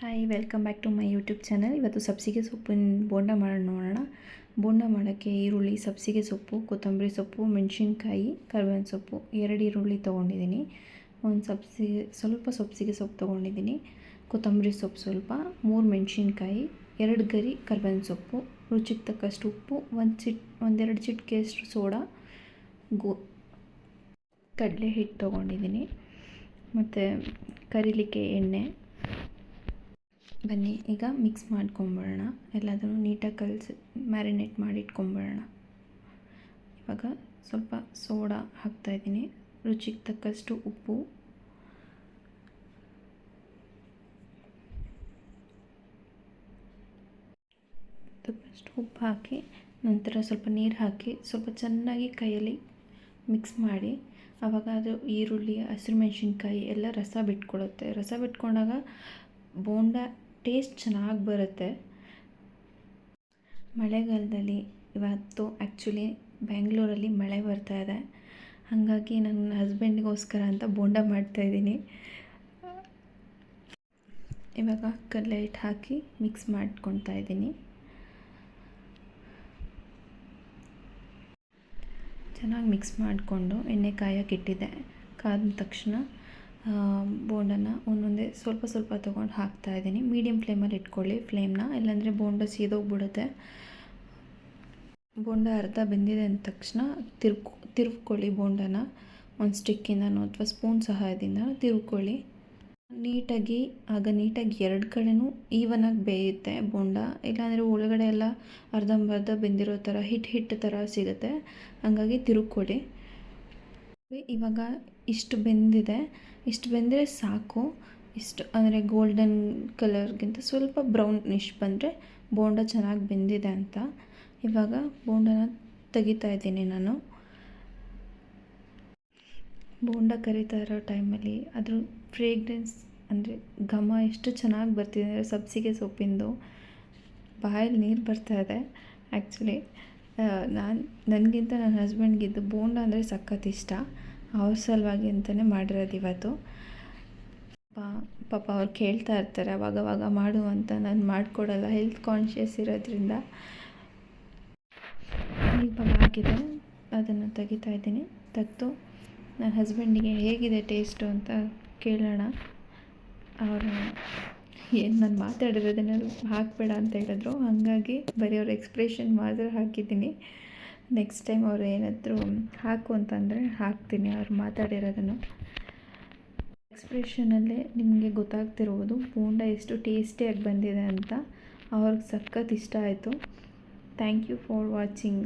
Hi welcome back to my YouTube channel ಇವತ್ತು ಸಬ್ಸಿಗೆ ಸೊಪ್ಪಿನ ಬೋಂಡ ಮಾಡೋಣ ನೋಡೋಣ. ಬೋಂಡ ಮಾಡೋಕ್ಕೆ ಈರುಳ್ಳಿ, ಸಬ್ಸಿಗೆ ಸೊಪ್ಪು, ಕೊತ್ತಂಬರಿ ಸೊಪ್ಪು, ಮೆಣಸಿನ್ಕಾಯಿ, ಕರಿಬೇವಿನ ಸೊಪ್ಪು ಎರಡು ಈರುಳ್ಳಿ ತೊಗೊಂಡಿದ್ದೀನಿ. ಒಂದು ಸಬ್ಸಿಗೆ ಸ್ವಲ್ಪ ಸಬ್ಸಿಗೆ ಸೊಪ್ಪು ತೊಗೊಂಡಿದ್ದೀನಿ. ಕೊತ್ತಂಬರಿ ಸೊಪ್ಪು ಸ್ವಲ್ಪ, ಮೂರು ಮೆಣಸಿನ್ಕಾಯಿ, ಎರಡು ಗರಿ ಕರಿಬೇವಿನ ಸೊಪ್ಪು, ರುಚಿಗೆ ತಕ್ಕಷ್ಟು ಉಪ್ಪು, ಒಂದು ಚಿಟ್, ಒಂದೆರಡು ಚಿಟಿಕೆಯಷ್ಟು ಸೋಡಾ, ಗೋ, ಕಡಲೆ ಹಿಟ್ಟು ತೊಗೊಂಡಿದ್ದೀನಿ. ಮತ್ತು ಕರಿಲಿಕ್ಕೆ ಎಣ್ಣೆ. ಬನ್ನಿ, ಈಗ ಮಿಕ್ಸ್ ಮಾಡ್ಕೊಂಬಿಡೋಣ ಎಲ್ಲದನ್ನು ನೀಟಾಗಿ ಕಲಸಿ ಮ್ಯಾರಿನೇಟ್ ಮಾಡಿ ಇಟ್ಕೊಂಬಿಡೋಣ ಇವಾಗ ಸ್ವಲ್ಪ ಸೋಡಾ ಹಾಕ್ತಾಯಿದ್ದೀನಿ ರುಚಿಗೆ ತಕ್ಕಷ್ಟು ಉಪ್ಪು. ತಕ್ಕಷ್ಟು ಉಪ್ಪು ಹಾಕಿ, ನಂತರ ಸ್ವಲ್ಪ ನೀರು ಹಾಕಿ, ಸ್ವಲ್ಪ ಚೆನ್ನಾಗಿ ಕೈಯಲ್ಲಿ ಮಿಕ್ಸ್ ಮಾಡಿ ಆವಾಗ ಅದು ಈರುಳ್ಳಿ, ಹಸಿರು ಮೆಣಸಿನ್ಕಾಯಿ ಎಲ್ಲ ರಸ ಬಿಟ್ಕೊಳುತ್ತೆ ರಸ ಬಿಟ್ಕೊಂಡಾಗ ಬೋಂಡ ಟೇಸ್ಟ್ ಚೆನ್ನಾಗಿ ಬರುತ್ತೆ. ಮಳೆಗಾಲದಲ್ಲಿ ಇವತ್ತು ಆ್ಯಕ್ಚುಲಿ ಬೆಂಗಳೂರಲ್ಲಿ ಮಳೆ ಬರ್ತಾ ಇದೆ. ಹಾಗಾಗಿ ನನ್ನ ಹಸ್ಬೆಂಡಿಗೋಸ್ಕರ ಅಂತ ಬೋಂಡ ಮಾಡ್ತಾಯಿದ್ದೀನಿ ಇವಾಗ ಕಡಲೆ ಹಿಟ್ಟು ಹಾಕಿ ಮಿಕ್ಸ್ ಮಾಡ್ಕೊತಾ ಇದ್ದೀನಿ. ಚೆನ್ನಾಗಿ ಮಿಕ್ಸ್ ಮಾಡಿಕೊಂಡು ಎಣ್ಣೆ ಕಾಯಕ್ಕೆ ಇಟ್ಟಿದ್ದೆ. ಕಾದ ತಕ್ಷಣ ಬೋಂಡನ ಒಂದೊಂದೇ ಸ್ವಲ್ಪ ಸ್ವಲ್ಪ ತೊಗೊಂಡು ಹಾಕ್ತಾಯಿದ್ದೀನಿ ಮೀಡಿಯಮ್ ಫ್ಲೇಮಲ್ಲಿ ಇಟ್ಕೊಳ್ಳಿ ಫ್ಲೇಮ್ನ. ಇಲ್ಲಾಂದರೆ ಬೋಂಡ ಸೀದೋಗ್ಬಿಡುತ್ತೆ. ಬೋಂಡ ಅರ್ಧ ಬೆಂದಿದೆ ಅಂದ ತಕ್ಷಣ ತಿರ್ಕೊ ತಿರುಕೊಳ್ಳಿ ಬೋಂಡನ. ಒಂದು ಸ್ಟಿಕ್ಕಿಂದನೋ ಅಥವಾ ಸ್ಪೂನ್ ಸಹಾಯದಿಂದ ತಿರುಕೊಳ್ಳಿ. ನೀಟಾಗಿ, ಆಗ ನೀಟಾಗಿ ಎರಡು ಕಡೆನೂ ಈವನಾಗಿ ಬೇಯುತ್ತೆ ಬೋಂಡ. ಇಲ್ಲಾಂದರೆ ಒಳಗಡೆ ಎಲ್ಲ ಅರ್ಧಂಬರ್ಧ ಬೆಂದಿರೋ ಥರ, ಹಿಟ್ ಹಿಟ್ಟು ಥರ ಸಿಗುತ್ತೆ. ಹಂಗಾಗಿ ತಿರುಗ್ಕೊಡಿ ಇವಾಗ ಇಷ್ಟು ಬೆಂದಿದೆ. ಇಷ್ಟು ಬೆಂದರೆ ಸಾಕು. ಇಷ್ಟು ಅಂದರೆ ಗೋಲ್ಡನ್ ಕಲರ್ಗಿಂತ ಸ್ವಲ್ಪ ಬ್ರೌನಿಷ್ ಬಂದರೆ ಬೋಂಡ ಚೆನ್ನಾಗಿ ಬೆಂದಿದೆ ಅಂತ. ಇವಾಗ ಬೋಂಡನ ತೆಗಿತಾ ಇದ್ದೀನಿ ನಾನು. ಬೋಂಡ ಕರಿತಾ ಇರೋ ಟೈಮಲ್ಲಿ ಅದ್ರ ಫ್ರೇಗ್ರೆನ್ಸ್ ಅಂದರೆ ಘಮ ಎಷ್ಟು ಚೆನ್ನಾಗಿ ಬರ್ತಿದೆ ಅಂದರೆ ಸಬ್ಸಿಗೆ ಸೊಪ್ಪಿಂದು. ಬಾಯಲ್ಲಿ ನೀರು ಬರ್ತಾ ಇದೆ. ಆ್ಯಕ್ಚುಲಿ ನಾನು, ನನಗಿಂತ ನನ್ನ ಹಸ್ಬೆಂಡ್ಗಿದ್ದು ಬೋಂಡ ಅಂದರೆ ಸಖತ್ ಇಷ್ಟ. ಅವ್ರ ಸಲುವಾಗಿ ಅಂತಲೇ ಮಾಡಿರೋದು ಇವತ್ತು. ಪಾಪ ಅವ್ರು ಕೇಳ್ತಾ ಇರ್ತಾರೆ ಅವಾಗವಾಗ ಮಾಡು ಅಂತ ನಾನು ಮಾಡಿಕೊಡಲ್ಲ ಹೆಲ್ತ್ ಕಾನ್ಷಿಯಸ್ ಇರೋದ್ರಿಂದ. ಇವಾಗ ಆಗಿದೆ ಅದನ್ನು ತೆಗಿತಾ ಇದ್ದೀನಿ. ತೆಗೆದು ನನ್ನ ಹಸ್ಬೆಂಡಿಗೆ ಹೇಗಿದೆ ಟೇಸ್ಟು ಅಂತ ಕೇಳೋಣ. ಅವರು ಏನು ನಾನು ಮಾತಾಡಿರೋದನ್ನ ಹಾಕಬೇಡ ಅಂತ ಹೇಳಿದ್ರು. ಹಾಗಾಗಿ ಬರೀ ಅವ್ರ ಎಕ್ಸ್ಪ್ರೆಷನ್ ಮಾತ್ರ ಹಾಕಿದ್ದೀನಿ. ನೆಕ್ಸ್ಟ್ ಟೈಮ್ ಅವರು ಏನಾದರೂ ಹಾಕು ಅಂತಂದರೆ ಹಾಕ್ತೀನಿ ಅವ್ರು ಮಾತಾಡಿರೋದನ್ನು. ಎಕ್ಸ್ಪ್ರೆಷನಲ್ಲೇ ನಿಮಗೆ ಗೊತ್ತಾಗ್ತಿರ್ಬೋದು ಬೋಂಡ ಎಷ್ಟು ಟೇಸ್ಟಿಯಾಗಿ ಬಂದಿದೆ ಅಂತ. ಅವ್ರಿಗೆ ಸಖತ್ ಇಷ್ಟ ಆಯಿತು. Thank you for watching